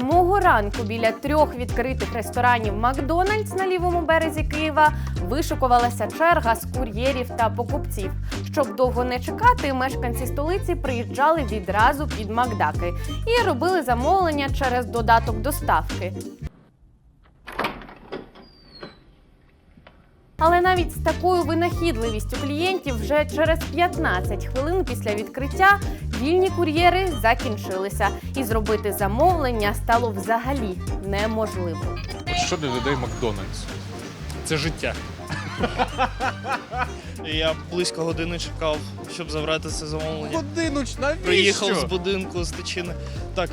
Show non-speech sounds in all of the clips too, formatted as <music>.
самого ранку біля трьох відкритих ресторанів Макдональдс на лівому березі Києва вишукувалася черга з кур'єрів та покупців. Щоб довго не чекати, мешканці столиці приїжджали відразу під Макдаки і робили замовлення через додаток доставки. Але навіть з такою винахідливістю клієнтів вже через 15 хвилин після відкриття вільні кур'єри закінчилися, і зробити замовлення стало взагалі неможливо. Що для людей Макдональдс? Це життя. <laughs> Я близько години чекав, щоб забрати це замовлення. Годину навіщо? Приїхав з будинку з тичини. Так,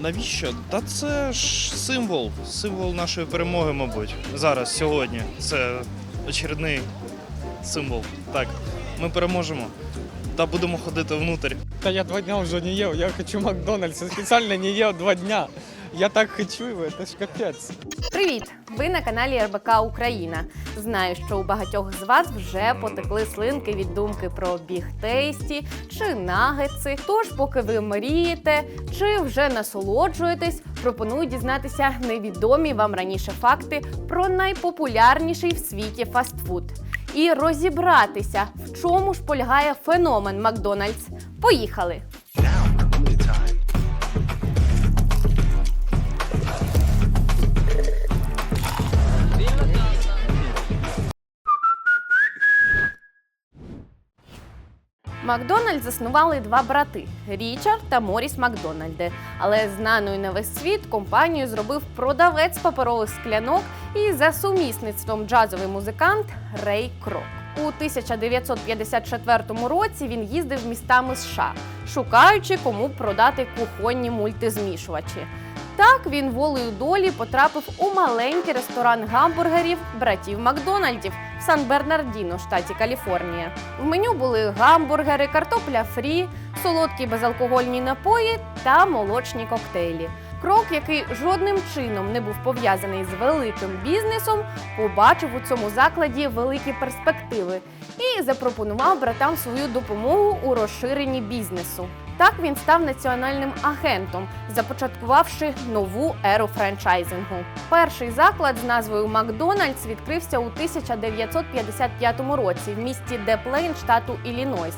навіщо? Та це ж символ, символ нашої перемоги, мабуть. Зараз, сьогодні. Це очередний символ. Так, ми переможемо. Та будемо ходити внутрь. Да я два дня уже не ел, я хочу Макдональдс, я специально не ел два дня. Я так хочу его, это ж капец. Привіт! Ви на каналі РБК Україна. Знаю, що у багатьох з вас вже потекли слинки від думки про бігтейсті чи нагетси. Тож, поки ви мрієте чи вже насолоджуєтесь, пропоную дізнатися невідомі вам раніше факти про найпопулярніший в світі фастфуд. І розібратися, в чому ж полягає феномен Макдональдс. Поїхали! Макдональдс заснували два брати Річард та Моріс Макдональди. Але знаною на весь світ компанію зробив продавець паперових склянок і за сумісництвом джазовий музикант Рей Крок. У 1954 році він їздив містами США, шукаючи кому продати кухонні мультизмішувачі. Так він волею долі потрапив у маленький ресторан гамбургерів братів Макдональдів в Сан-Бернардіно, штаті Каліфорнія. В меню були гамбургери, картопля фрі, солодкі безалкогольні напої та молочні коктейлі. Крок, який жодним чином не був пов'язаний з великим бізнесом, побачив у цьому закладі великі перспективи і запропонував братам свою допомогу у розширенні бізнесу. Так він став національним агентом, започаткувавши нову еру франчайзингу. Перший заклад з назвою Макдональдс відкрився у 1955 році в місті Деплейн, штату Іллінойс.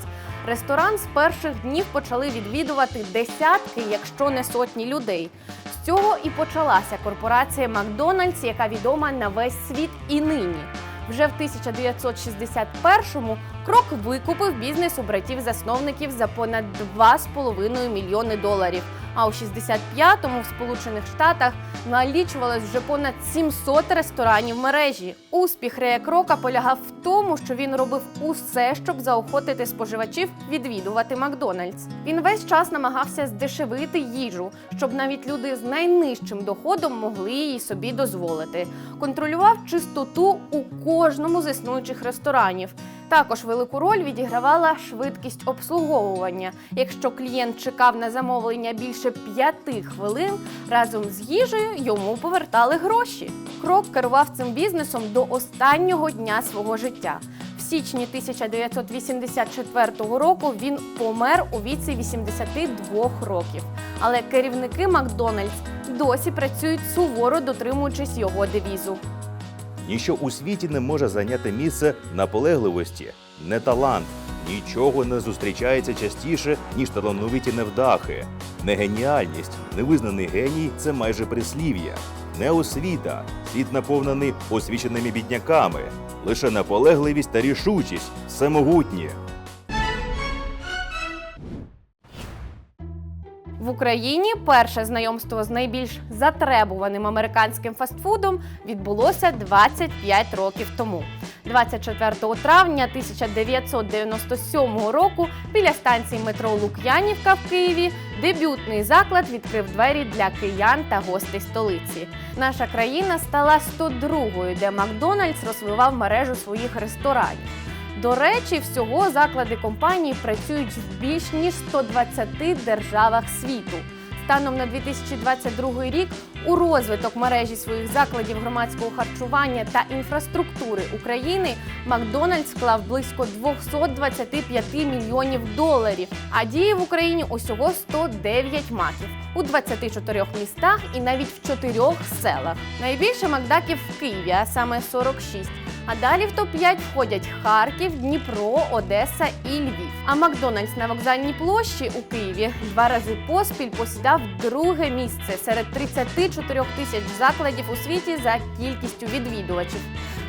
Ресторан з перших днів почали відвідувати десятки, якщо не сотні людей. З цього і почалася корпорація Макдональдс, яка відома на весь світ і нині. Вже в 1961-му крок викупив бізнес у братів-засновників за понад 2,5 мільйони доларів. А у 65-му в Сполучених Штатах налічувалось вже понад 700 ресторанів мережі. Успіх Рея Крока полягав в тому, що він робив усе, щоб заохотити споживачів відвідувати Макдональдс. Він весь час намагався здешевити їжу, щоб навіть люди з найнижчим доходом могли її собі дозволити. Контролював чистоту у кожному з існуючих ресторанів. Також велику роль відігравала швидкість обслуговування. Якщо клієнт чекав на замовлення більше п'яти хвилин, разом з їжею йому повертали гроші. Крок керував цим бізнесом до останнього дня свого життя. В січні 1984 року він помер у віці 82 років. Але керівники Макдональдс досі працюють суворо дотримуючись його девізу. Ніщо у світі не може зайняти місце наполегливості, не талант. Нічого не зустрічається частіше, ніж талановиті невдахи. Не геніальність, невизнаний геній це майже прислів'я. Не освіта, світ наповнений освіченими бідняками. Лише наполегливість та рішучість всемогутні. В Україні перше знайомство з найбільш затребуваним американським фастфудом відбулося 25 років тому. 24 травня 1997 року біля станції метро Лук'янівка в Києві дебютний заклад відкрив двері для киян та гостей столиці. Наша країна стала 102-ю, де Макдональдс розвивав мережу своїх ресторанів. До речі, всього заклади компанії працюють в більш ніж 120 державах світу. станом на 2022 рік у розвиток мережі своїх закладів громадського харчування та інфраструктури України Макдональдс вклав близько 225 мільйонів доларів, а діє в Україні усього 109 маків у 24 містах і навіть в 4 селах. Найбільше макдаків в Києві, а саме 46. А далі в топ-5 входять Харків, Дніпро, Одеса і Львів. А Макдональдс на вокзальній площі у Києві два рази поспіль посідав друге місце серед 34 тисяч закладів у світі за кількістю відвідувачів.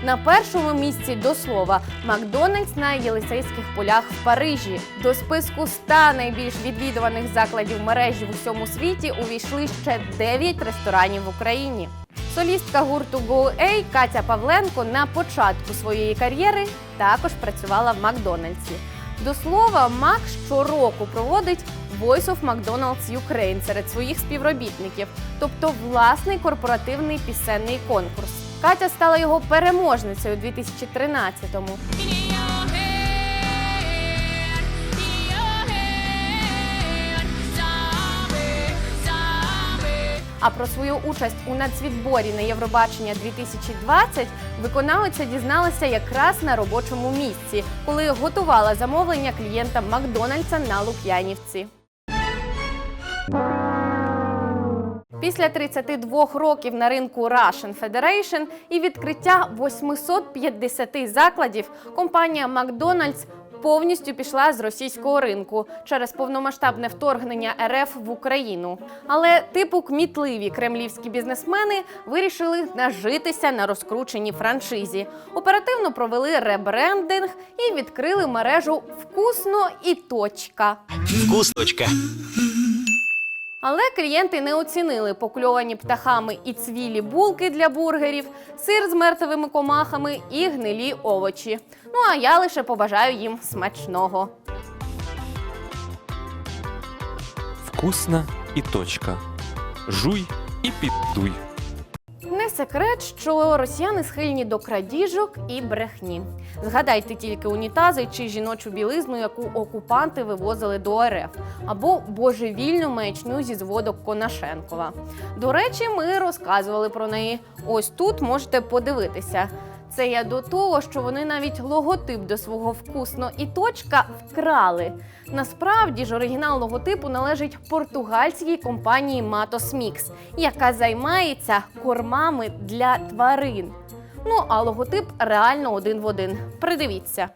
На першому місці до слова Макдональдс на Єлисейських полях в Парижі. До списку 100 найбільш відвідуваних закладів мережі в усьому світі увійшли ще 9 ресторанів в Україні. Солістка гурту GoA Катя Павленко на початку своєї кар'єри також працювала в Макдональдсі. До слова, Мак щороку проводить Voice of McDonald's Ukraine серед своїх співробітників, тобто власний корпоративний пісенний конкурс. Катя стала його переможницею у 2013-му. А про свою участь у нацвідборі на Євробачення 2020 виконавиця дізналася якраз на робочому місці, коли готувала замовлення клієнтам Макдональдса на Лук'янівці. Після 32 років на ринку Russian Federation і відкриття 850 закладів компанія McDonald's повністю пішла з російського ринку через повномасштабне вторгнення РФ в Україну. Але типу кмітливі кремлівські бізнесмени вирішили нажитися на розкрученій франшизі. Оперативно провели ребрендинг і відкрили мережу Вкусно і точка. Вкусочка. Але клієнти не оцінили покльовані птахами і цвілі булки для бургерів, сир з мертвими комахами і гнилі овочі. Ну а я лише побажаю їм смачного. Вкусно і точка. Жуй і піддуй. Секрет, що росіяни схильні до крадіжок і брехні. Згадайте тільки унітази чи жіночу білизну, яку окупанти вивозили до РФ, або божевільну маячню зі зводок Конашенкова. До речі, ми розказували про неї. Ось тут можете подивитися. Це я до того, що вони навіть логотип до свого вкусно і точка вкрали. Насправді ж оригінал логотипу належить португальській компанії Matos Mix, яка займається кормами для тварин. Ну а логотип реально один в один. Придивіться.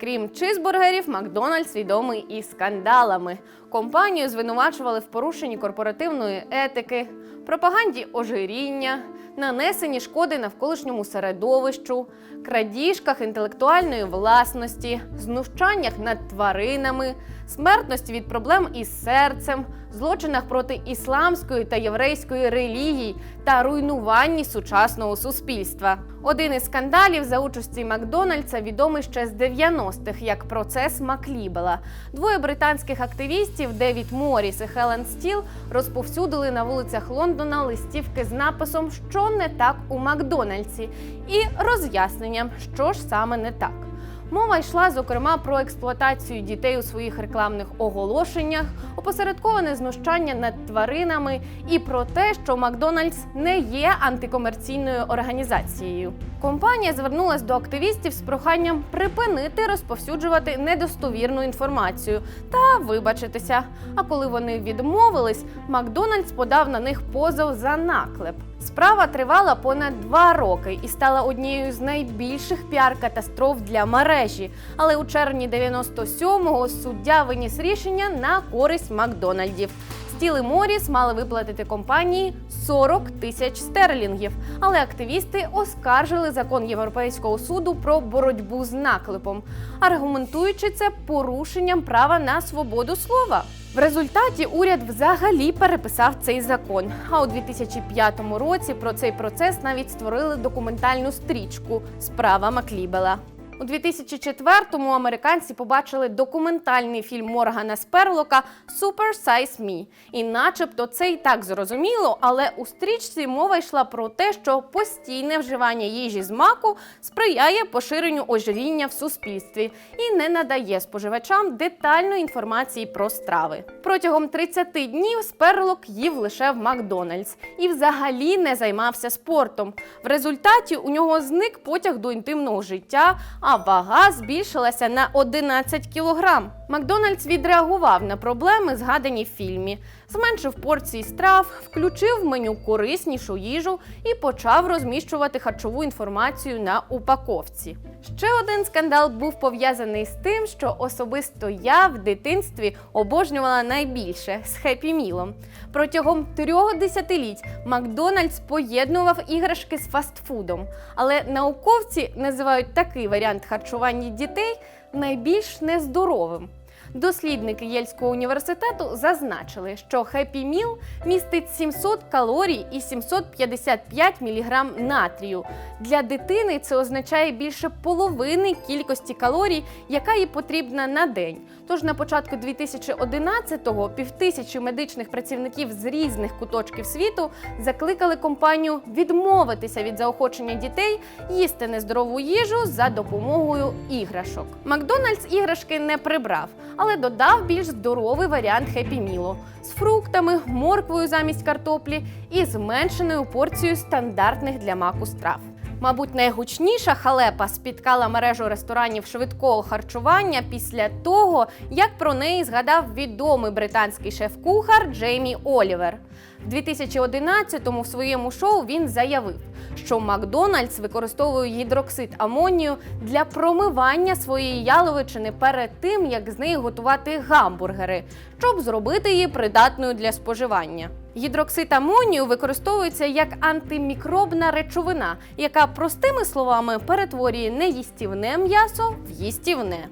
Крім чизбургерів, Макдональдс відомий і скандалами. Компанію звинувачували в порушенні корпоративної етики, пропаганді ожиріння, нанесенні шкоди навколишньому середовищу, крадіжках інтелектуальної власності, знущаннях над тваринами, смертності від проблем із серцем, злочинах проти ісламської та єврейської релігій та руйнуванні сучасного суспільства. Один із скандалів за участі Макдональдса відомий ще з 90-х як процес Маклібела. Двоє британських активістів Девід Моріс і Хелен Стіл розповсюдили на вулицях Лондона листівки з написом, що не так у Макдональдсі, і роз'ясненням, що ж саме не так. Мова йшла зокрема про експлуатацію дітей у своїх рекламних оголошеннях, опосередковане знущання над тваринами і про те, що Макдональдс не є антикомерційною організацією. Компанія звернулась до активістів з проханням припинити розповсюджувати недостовірну інформацію та вибачитися. А коли вони відмовились, Макдональдс подав на них позов за наклеп. Справа тривала понад два роки і стала однією з найбільших піар-катастроф для мережі. Але у червні 97-го суддя виніс рішення на користь Макдональдів. Стіл і Моріс мали виплатити компанії 40 тисяч стерлінгів, але активісти оскаржили закон Європейського суду про боротьбу з наклепом, аргументуючи це порушенням права на свободу слова. В результаті уряд взагалі переписав цей закон. А у 2005 році про цей процес навіть створили документальну стрічку Справа Маклібела. У 2004-му американці побачили документальний фільм Моргана Сперлока «Super Size Me». І начебто це і так зрозуміло, але у стрічці мова йшла про те, що постійне вживання їжі з маку сприяє поширенню ожиріння в суспільстві і не надає споживачам детальної інформації про страви. Протягом 30 днів Сперлок їв лише в Макдональдс і взагалі не займався спортом. В результаті у нього зник потяг до інтимного життя, а вага збільшилася на 11 кілограм. Макдональдс відреагував на проблеми, згадані в фільмі, зменшив порції страв, включив в меню кориснішу їжу і почав розміщувати харчову інформацію на упаковці. Ще один скандал був пов'язаний з тим, що особисто я в дитинстві обожнювала найбільше з Хеппі Мілом. Протягом трьох десятиліть Макдональдс поєднував іграшки з фастфудом, але науковці називають такий варіант харчування дітей найбільш нездоровим. Дослідники Єльського університету зазначили, що Happy Meal містить 700 калорій і 755 мг натрію. Для дитини це означає більше половини кількості калорій, яка їй потрібна на день. Тож на початку 2011-го півтисячі медичних працівників з різних куточків світу закликали компанію відмовитися від заохочення дітей їсти нездорову їжу за допомогою іграшок. Макдональдс іграшки не прибрав, але додав більш здоровий варіант хеппі міло з фруктами, морквою замість картоплі і зменшеною порцією стандартних для маку страв. Мабуть, найгучніша халепа спіткала мережу ресторанів швидкого харчування після того, як про неї згадав відомий британський шеф-кухар Джеймі Олівер. В 2011-му в своєму шоу він заявив, що Макдональдс використовує гідроксид амонію для промивання своєї яловичини перед тим, як з неї готувати гамбургери, щоб зробити її придатною для споживання. Гідроксид амонію використовується як антимікробна речовина, яка простими словами перетворює неїстівне м'ясо в їстівне.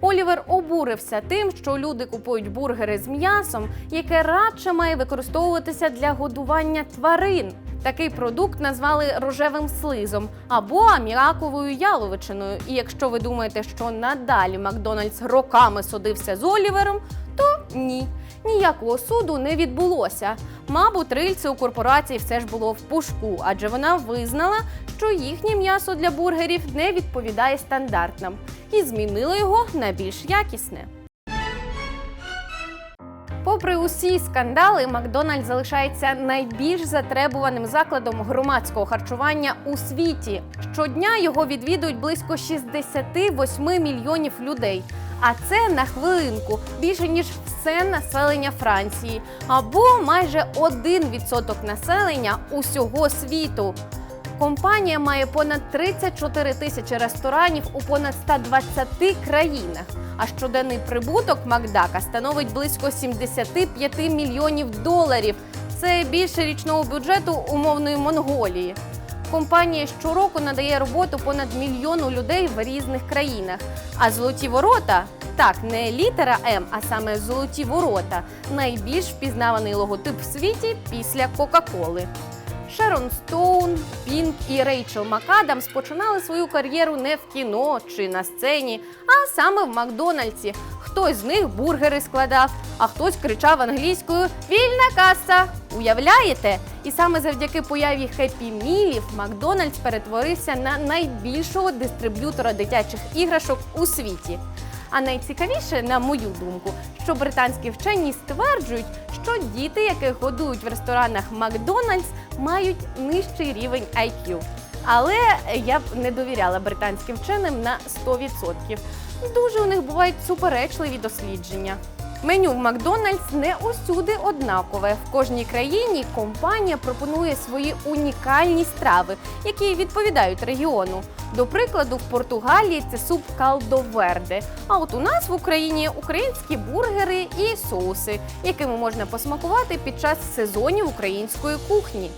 Олівер обурився тим, що люди купують бургери з м'ясом, яке радше має використовуватися для годування тварин. Такий продукт назвали рожевим слизом або аміаковою яловичиною. І якщо ви думаєте, що надалі Макдональдс роками судився з Олівером, то ні. Ніякого суду не відбулося. Мабуть, рильце у корпорації все ж було в пушку, адже вона визнала, що їхнє м'ясо для бургерів не відповідає стандартам, і змінила його на більш якісне. Попри усі скандали, Макдональдс залишається найбільш затребуваним закладом громадського харчування у світі. Щодня його відвідують близько 68 мільйонів людей. А це на хвилинку більше ніж все населення Франції, або майже 1% населення усього світу. Компанія має понад 34 тисячі ресторанів у понад 120 країнах. А щоденний прибуток Макдака становить близько 75 мільйонів доларів. Це більше річного бюджету умовної Монголії. Компанія щороку надає роботу понад мільйону людей в різних країнах. А золоті ворота так, не літера М, а саме золоті ворота найбільш впізнаваний логотип в світі після Кока-Коли. Шерон Стоун, Пінк і Рейчел МакАдамс починали свою кар'єру не в кіно чи на сцені, а саме в Макдональдсі. Хтось з них бургери складав, а хтось кричав англійською Вільна каса! Уявляєте? І саме завдяки появі Хеппі Мілів Макдональдс перетворився на найбільшого дистриб'ютора дитячих іграшок у світі. А найцікавіше, на мою думку, що британські вчені стверджують, що діти, яких годують в ресторанах Макдональдс, мають нижчий рівень IQ. Але я б не довіряла британським вченим на 100%. Дуже у них бувають суперечливі дослідження. Меню в Макдональдс не усюди однакове. В кожній країні компанія пропонує свої унікальні страви, які відповідають регіону. До прикладу, в Португалії це суп калдоверде. А от у нас в Україні українські бургери і соуси, якими можна посмакувати під час сезонів української кухні.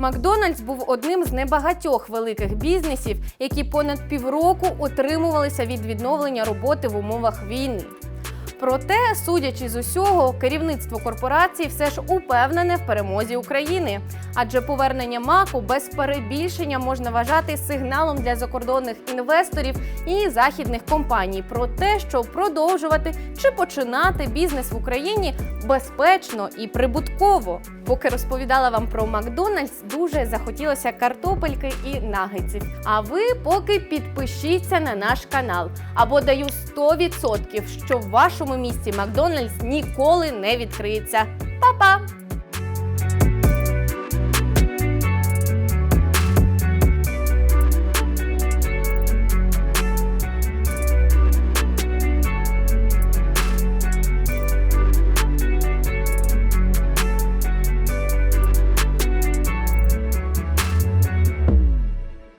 Макдональдс був одним з небагатьох великих бізнесів, які понад півроку отримувалися від відновлення роботи в умовах війни. Проте, судячи з усього, керівництво корпорації все ж упевнене в перемозі України. Адже повернення маку без перебільшення можна вважати сигналом для закордонних інвесторів і західних компаній про те, що продовжувати чи починати бізнес в Україні безпечно і прибутково. Поки розповідала вам про Макдональдс, дуже захотілося картопельки і нагетсів. А ви поки підпишіться на наш канал. Або даю 100%, що в вашому місті Макдональдс ніколи не відкриється. Па-па!